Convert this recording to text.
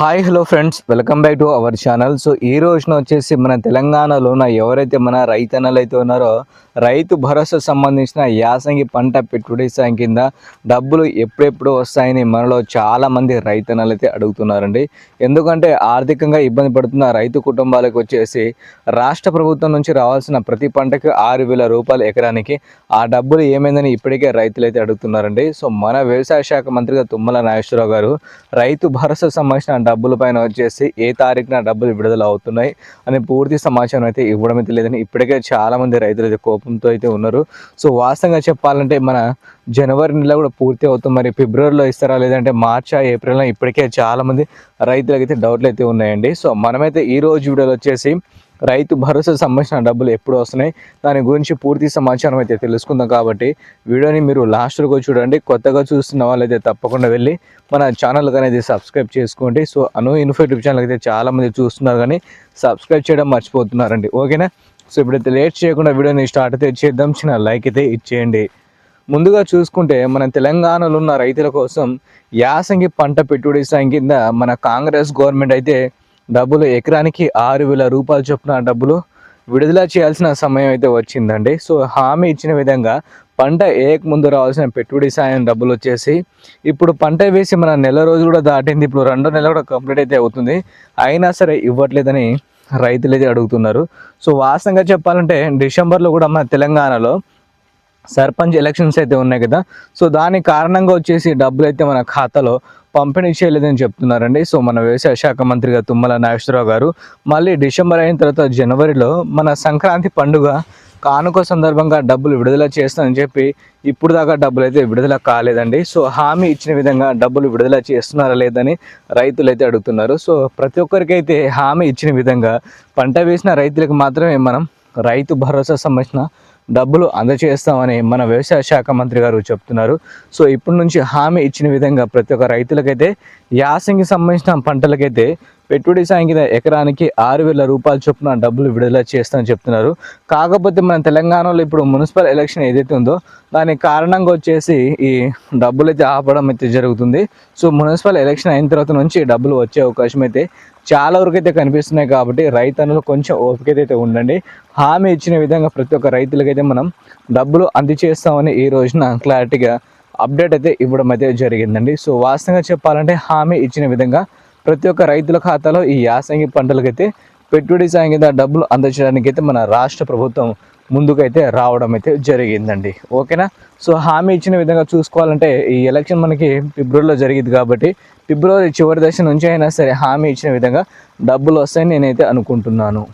Hi hello friends. Welcome back to our channel. So ఈ రోజున వచ్చేసి మన తెలంగాణలో ఉన్న ఎవరైతే మన రైతన్నలు అయితే ఉన్నారో రైతు భరోసా సంబంధించిన యాసంగి పంట పెట్టుబడి సాయం కింద డబ్బులు ఎప్పుడెప్పుడు వస్తాయని మనలో చాలామంది రైతన్నలు అయితే అడుగుతున్నారండి. ఎందుకంటే ఆర్థికంగా ఇబ్బంది పడుతున్న రైతు కుటుంబాలకు వచ్చేసి రాష్ట్ర ప్రభుత్వం నుంచి రావాల్సిన ప్రతి పంటకు ఆరు వేల రూపాయలు ఎకరానికి ఆ డబ్బులు ఏమైందని ఇప్పటికే రైతులు అయితే అడుగుతున్నారండి. సో మన వ్యవసాయ శాఖ మంత్రిగా తుమ్మల నాగేశ్వరరావు గారు రైతు భరోసా సంబంధించిన డబ్బుల పైన వచ్చేసి ఏ తారీఖున డబ్బులు విడుదల అవుతున్నాయి అని పూర్తి సమాచారం అయితే ఇవ్వడం అయితే లేదని ఇప్పటికే చాలామంది రైతులు అయితే కోపంతో అయితే ఉన్నారు. సో వాస్తవంగా చెప్పాలంటే మన జనవరి నెల కూడా పూర్తి అవుతుంది. మరి ఫిబ్రవరిలో ఇస్తారా లేదంటే మార్చా ఏప్రిల్లో ఇప్పటికే చాలామంది రైతులకైతే డౌట్లు అయితే ఉన్నాయండి. సో మనమైతే ఈ రోజు వీడియోలో వచ్చేసి రైతు భరోసా సంబంధించిన డబ్బులు ఎప్పుడు వస్తున్నాయి? దాని గురించి పూర్తి సమాచారం అయితే తెలుసుకుందాం కాబట్టి వీడియోని మీరు లాస్ట్ వరకు చూడండి. కొత్తగా చూస్తున్న వాళ్ళైతే తప్పకుండా వెళ్ళి మన ఛానల్కి అనేది సబ్స్క్రైబ్ చేసుకోండి. So Anu info YouTube channel అయితే చాలామంది చూస్తున్నారు కానీ సబ్స్క్రైబ్ చేయడం మర్చిపోతున్నారండి. ఓకేనా? సో ఇప్పుడైతే లేట్ చేయకుండా వీడియోని స్టార్ట్ అయితే చేద్దాం. చిన్న లైక్ అయితే ఇచ్చేయండి. ముందుగా చూసుకుంటే మన తెలంగాణలో ఉన్న రైతుల కోసం యాసంగి పంట పెట్టుబడి సాయం కింద మన కాంగ్రెస్ గవర్నమెంట్ అయితే డబ్బులు ఎకరానికి ఆరు వేల రూపాయలు చొప్పున డబ్బులు విడుదల చేయాల్సిన సమయం అయితే వచ్చిందండి. సో హామీ ఇచ్చిన విధంగా పంట ఏక ముందు రావాల్సిన పెట్టుబడి సాయం డబ్బులు వచ్చేసి ఇప్పుడు పంట వేసి మన నెల రోజులు కూడా దాటింది. ఇప్పుడు రెండో నెల కూడా కంప్లీట్ అయితే అవుతుంది. అయినా సరే ఇవ్వట్లేదని రైతులు అయితే అడుగుతున్నారు. సో వాస్తవంగా చెప్పాలంటే డిసెంబర్లో కూడా మన తెలంగాణలో సర్పంచ్ ఎలక్షన్స్ అయితే ఉన్నాయి కదా. సో దాని కారణంగా వచ్చేసి డబ్బులు అయితే మన ఖాతాలో పంపిణీ చేయలేదని చెప్తున్నారండి. సో మన వ్యవసాయ శాఖ మంత్రిగా తుమ్మల నాగేశ్వరరావు గారు మళ్ళీ డిసెంబర్ అయిన తర్వాత జనవరిలో మన సంక్రాంతి పండుగ కానుక సందర్భంగా డబ్బులు విడుదల చేస్తానని చెప్పి ఇప్పుడు దాకా డబ్బులు అయితే విడుదల కాలేదండి. సో హామీ ఇచ్చిన విధంగా డబ్బులు విడుదల చేస్తున్నారా లేదని రైతులు అయితే అడుగుతున్నారు. సో ప్రతి ఒక్కరికైతే హామీ ఇచ్చిన విధంగా పంట వేసిన రైతులకు మాత్రమే మనం రైతు భరోసా సంబంధించిన డబ్బులు అందజేస్తామని మన వ్యవసాయ శాఖ మంత్రి గారు చెప్తున్నారు. సో ఇప్పటి నుంచి హామీ ఇచ్చిన విధంగా ప్రతి ఒక్క రైతులకైతే యాసంగి సంబంధించిన పంటలకైతే పెట్టుబడి సాయం కింద ఎకరానికి ఆరు వేల రూపాయల చొప్పున డబ్బులు విడుదల చేస్తామని చెప్తున్నారు. కాకపోతే మన తెలంగాణలో ఇప్పుడు మున్సిపల్ ఎలక్షన్ ఏదైతే ఉందో దానికి కారణంగా వచ్చేసి ఈ డబ్బులు అయితే ఆపడం అయితే జరుగుతుంది. సో మున్సిపల్ ఎలక్షన్ అయిన తర్వాత నుంచి డబ్బులు వచ్చే అవకాశం అయితే చాలా వరకు అయితే కనిపిస్తున్నాయి కాబట్టి రైతులు కొంచెం ఓపిక అయితే ఉండండి. హామీ ఇచ్చిన విధంగా ప్రతి ఒక్క రైతులకైతే మనం డబ్బులు అందజేస్తామని ఈ రోజున క్లారిటీగా అప్డేట్ అయితే ఇవ్వడం అయితే జరిగిందండి. సో వాస్తవంగా చెప్పాలంటే హామీ ఇచ్చిన విధంగా ప్రతి ఒక్క రైతుల ఖాతాలో ఈ యాసంగి పంటలకైతే పెట్టుబడి సాయం కింద డబ్బులు అందజేయడానికి అయితే మన రాష్ట్ర ప్రభుత్వం ముందుకైతే రావడం అయితే జరిగిందండి. ఓకేనా? సో హామీ ఇచ్చిన విధంగా చూసుకోవాలంటే ఈ ఎలక్షన్ మనకి ఫిబ్రవరిలో జరిగింది కాబట్టి ఫిబ్రవరి చివరి దశ నుంచి అయినా సరే హామీ ఇచ్చిన విధంగా డబ్బులు వస్తాయని నేనైతే అనుకుంటున్నాను.